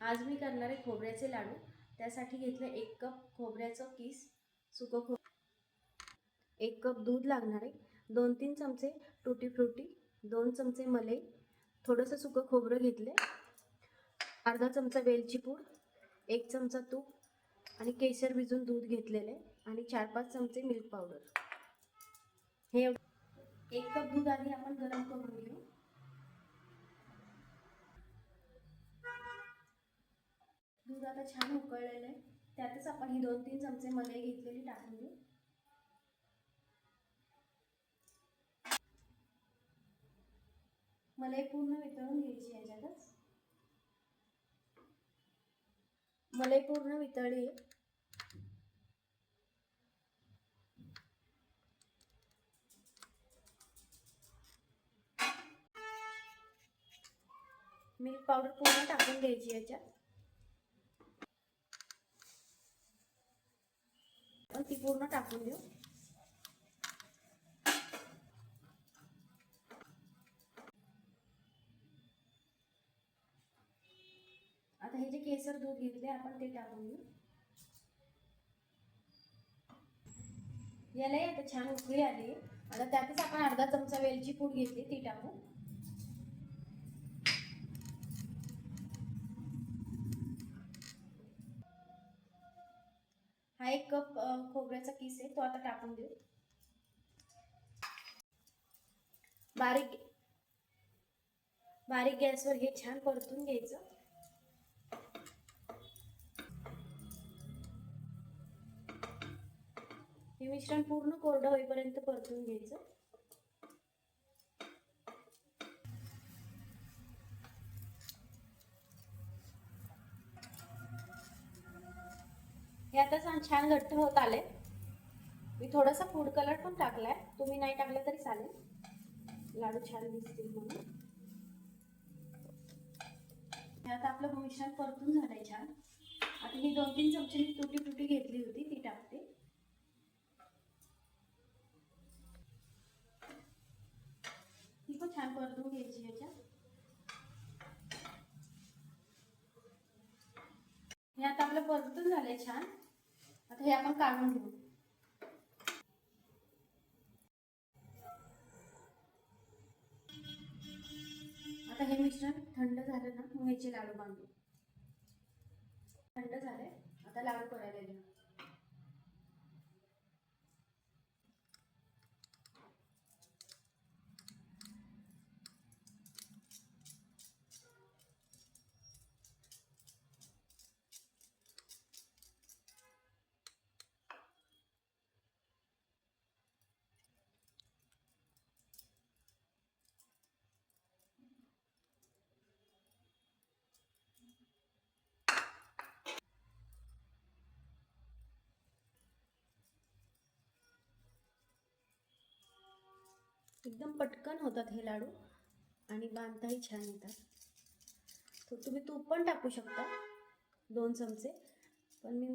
आज मी करणार आहे खोबऱ्याचे लाडू. त्यासाठी घेतलं एक कप खोबऱ्याचं किस सुकं खो एक कप दूध लागणार आहे दोन तीन चमचे टुटी फ्रुटी दोन चमचे मलई थोडंसं सुकं खोबरं घेतले अर्धा चमचा वेलची पूड एक चमचा तूप आणि केसर भिजून दूध घेतलेले आणि चार पाच चमचे मिल्क पावडर. हे एक कप दूध आधी आपण गरम करून घेऊ. आता छान उकळलेलं आहे. त्यातच आपण ही दोन तीन चमचे मलाई घेतलेली टाकून देऊ मलाई पूर्ण वितळून घ्यायची याच्यातच. मलाई पूर्ण वितळली. मिल्क पावडर पूर्ण टाकून घ्यायची याच्यात. आपण ती पूर्ण टाकून देऊ. आता हे जे केसर दूध घेतले आपण ते टाकून देऊ. यालाही आता छान उकळी आली. आता त्यातच आपण अर्धा चमचा वेलची पूड घेतली ती टाकू. हा एक कप खोबऱ्याचा किस आहे तो आता टाकून देऊ. बारीक बारीक गॅसवर हे छान परतून घ्यायचं. हे मिश्रण पूर्ण कोरडं होईपर्यंत परतून घ्यायचं. हे आता छान घट्ट होत आले मी थोडासा फूड कलर पण टाकलाय. तुम्ही नाही टाकलं तरी चालेल. लाडू छान दिसतील म्हणून. हे आता आपलं मिश्रण परतून झालंय छान. आता ही दोन तीन चमचे मी तुटी तुटी घेतली होती ती टाकते. ती पण छान परतून घ्यायची याच्यात. हे आता आपलं परतून झालंय छान. आता हे आपण काढून घेऊ. आता हे मिश्रण थंड झालं ना मग ह्याचे लाडू बांधू. थंड झाले आता लाडू करायला घेऊ एकदम पटकन होतात हे लाडू. आणि बांधताही छान येतात. तर तुम्ही तूप पण टाकू शकता दोन चमचे. पण मी